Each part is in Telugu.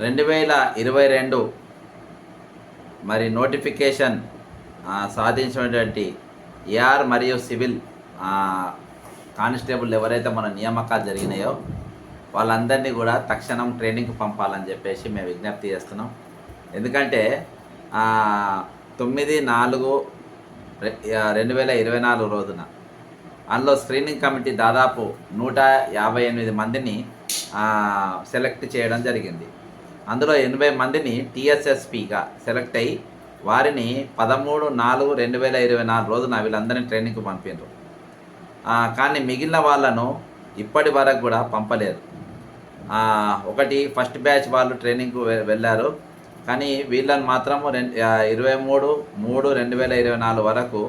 రెండు వేల ఇరవై రెండు మరి నోటిఫికేషన్ సాధించినటువంటి ఏఆర్ మరియు సివిల్ కానిస్టేబుల్ ఎవరైతే మన నియామకాలు జరిగినాయో వాళ్ళందరినీ కూడా తక్షణం ట్రైనింగ్కి పంపాలని చెప్పేసి మేము విజ్ఞప్తి చేస్తున్నాం. ఎందుకంటే తొమ్మిది నాలుగు రెండు వేల ఇరవై నాలుగు రోజున అందులో స్క్రీనింగ్ కమిటీ దాదాపు నూట యాభై ఎనిమిది మందిని సెలెక్ట్ చేయడం జరిగింది. అందులో ఎనభై మందిని టీఎస్ఎస్పిగా సెలెక్ట్ అయ్యి వారిని పదమూడు నాలుగు రెండు వేల ఇరవై నాలుగు రోజున వీళ్ళందరినీ ట్రైనింగ్కి పంపిండ్రు కానీ మిగిలిన వాళ్ళను ఇప్పటి వరకు కూడా పంపలేదు. ఒకటి ఫస్ట్ బ్యాచ్ వాళ్ళు ట్రైనింగ్కు వెళ్ళారు. కానీ వీళ్ళని మాత్రము రెండు ఇరవై మూడు మూడు రెండు వేల ఇరవై నాలుగు వరకు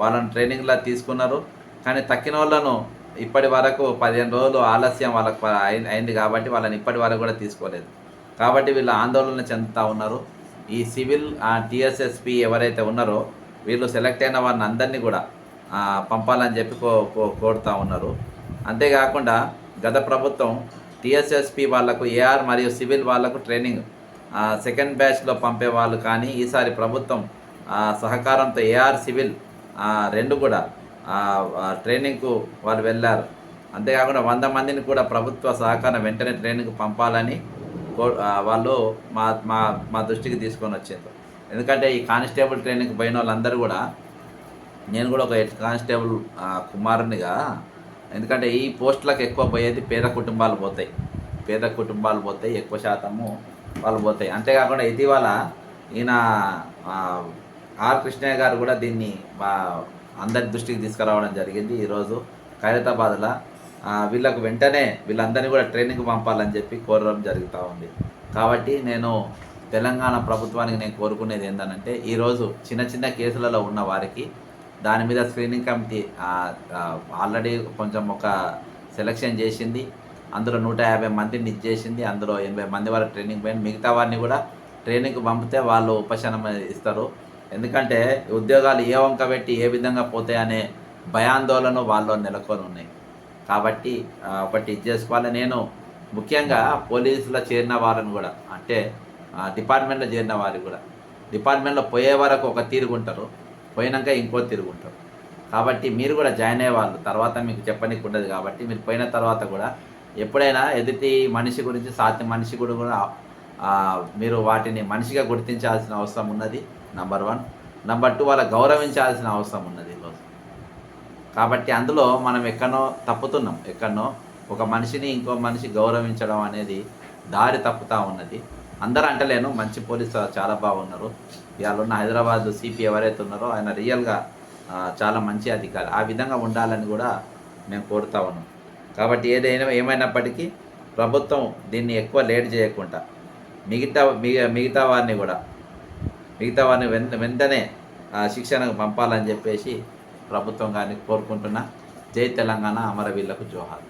వాళ్ళని ట్రైనింగ్లో తీసుకున్నారు. కానీ తక్కిన వాళ్ళను ఇప్పటి వరకు పదిహేను రోజులు ఆలస్యం వాళ్ళకు అయింది కాబట్టి వాళ్ళని ఇప్పటి వరకు కూడా తీసుకోలేదు. కాబట్టి వీళ్ళు ఆందోళన చెందుతూ ఉన్నారు. ఈ సివిల్ టీఎస్ఎస్పి ఎవరైతే ఉన్నారో వీళ్ళు సెలెక్ట్ అయిన వారిని అందరినీ కూడా పంపాలని చెప్పి కో కోరుతూ ఉన్నారు. అంతేకాకుండా గత ప్రభుత్వం టీఎస్ఎస్పి వాళ్ళకు ఏఆర్ మరియు సివిల్ వాళ్ళకు ట్రైనింగ్ సెకండ్ బ్యాచ్లో పంపే వాళ్ళు కానీ ఈసారి ప్రభుత్వం సహకారంతో ఏఆర్ సివిల్ రెండు కూడా ట్రైనింగ్కు వారు వెళ్ళారు. అంతేకాకుండా వంద మందిని కూడా ప్రభుత్వ సహకారం వెంటనే ట్రైనింగ్ పంపాలని వాళ్ళు మా మా మా దృష్టికి తీసుకొని వచ్చింది ఎందుకంటే ఈ కానిస్టేబుల్ ట్రైనింగ్కి పోయిన వాళ్ళందరూ కూడా నేను కూడా ఒక హెడ్ కానిస్టేబుల్ కుమారునిగా ఎందుకంటే ఈ పోస్టులకు ఎక్కువ పోయేది పేద కుటుంబాలు పోతాయి. పేద కుటుంబాలు పోతాయి ఎక్కువ శాతము వాళ్ళు పోతాయి. అంతేకాకుండా ఇటీవల ఈయన ఆర్ కృష్ణయ్య గారు కూడా దీన్ని మా అందరి దృష్టికి తీసుకురావడం జరిగింది. ఈరోజు ఖైరతాబాద్లో వీళ్ళకు వెంటనే వీళ్ళందరినీ కూడా ట్రైనింగ్ పంపాలని చెప్పి కోరడం జరుగుతూ ఉంది. కాబట్టి నేను తెలంగాణ ప్రభుత్వానికి నేను కోరుకునేది ఏంటంటే ఈరోజు చిన్న చిన్న కేసులలో ఉన్న వారికి దాని మీద స్క్రీనింగ్ కమిటీ ఆల్రెడీ కొంచెం ఒక సెలక్షన్ చేసింది. అందులో నూట యాభై మందిని ఇచ్చేసింది అందులో ఎనభై మంది వరకు ట్రైనింగ్ పోయింది మిగతా వారిని కూడా ట్రైనింగ్ పంపితే వాళ్ళు ఉపశమనం ఇస్తారు. ఎందుకంటే ఉద్యోగాలు ఏ వంక పెట్టి ఏ విధంగా పోతాయనే భయాందోళన వాళ్ళు నెలకొని ఉన్నాయి కాబట్టి ఒకటి ఇది చేసుకోవాలి. నేను ముఖ్యంగా పోలీసులో చేరిన వారిని కూడా అంటే డిపార్ట్మెంట్లో చేరిన వారికి కూడా. డిపార్ట్మెంట్లో పోయే వరకు ఒక తిరుగుంటారు పోయినాక ఇంకో తిరుగుంటారు కాబట్టి మీరు కూడా జాయిన్ అయ్యే వాళ్ళు తర్వాత మీకు చెప్పనీకి ఉండదు కాబట్టి మీరు పోయిన తర్వాత కూడా ఎప్పుడైనా ఎదుటి మనిషి గురించి సాధ్య మనిషి కూడా కూడా మీరు వాటిని మనిషిగా గుర్తించాల్సిన అవసరం ఉన్నది నంబర్ వన్ నంబర్ టూ వాళ్ళ గౌరవించాల్సిన అవసరం ఉన్నది ఈరోజు. కాబట్టి అందులో మనం ఎక్కడనో తప్పుతున్నాం. ఎక్కడో ఒక మనిషిని ఇంకో మనిషి గౌరవించడం అనేది దారి తప్పుతా ఉన్నది. అందరూ అంటలేను మంచి పోలీసు చాలా బాగున్నారు. ఇవాళ ఉన్న హైదరాబాద్ సిపి ఎవరైతే ఉన్నారో ఆయన రియల్గా చాలా మంచి అధికారి. ఆ విధంగా ఉండాలని కూడా మేము కోరుతా ఉన్నాం. కాబట్టి ఏదైనా ఏమైనప్పటికీ ప్రభుత్వం దీన్ని ఎక్కువ లేట్ చేయకుండా మిగతా మిగ- మిగతా వారిని కూడా మిగతా వారిని వెంటనే శిక్షణకు పంపాలని చెప్పేసి ప్రభుత్వం గారిని కోరుకుంటున్నా జై తెలంగాణ అమరవీళ్ళకు జోహార్.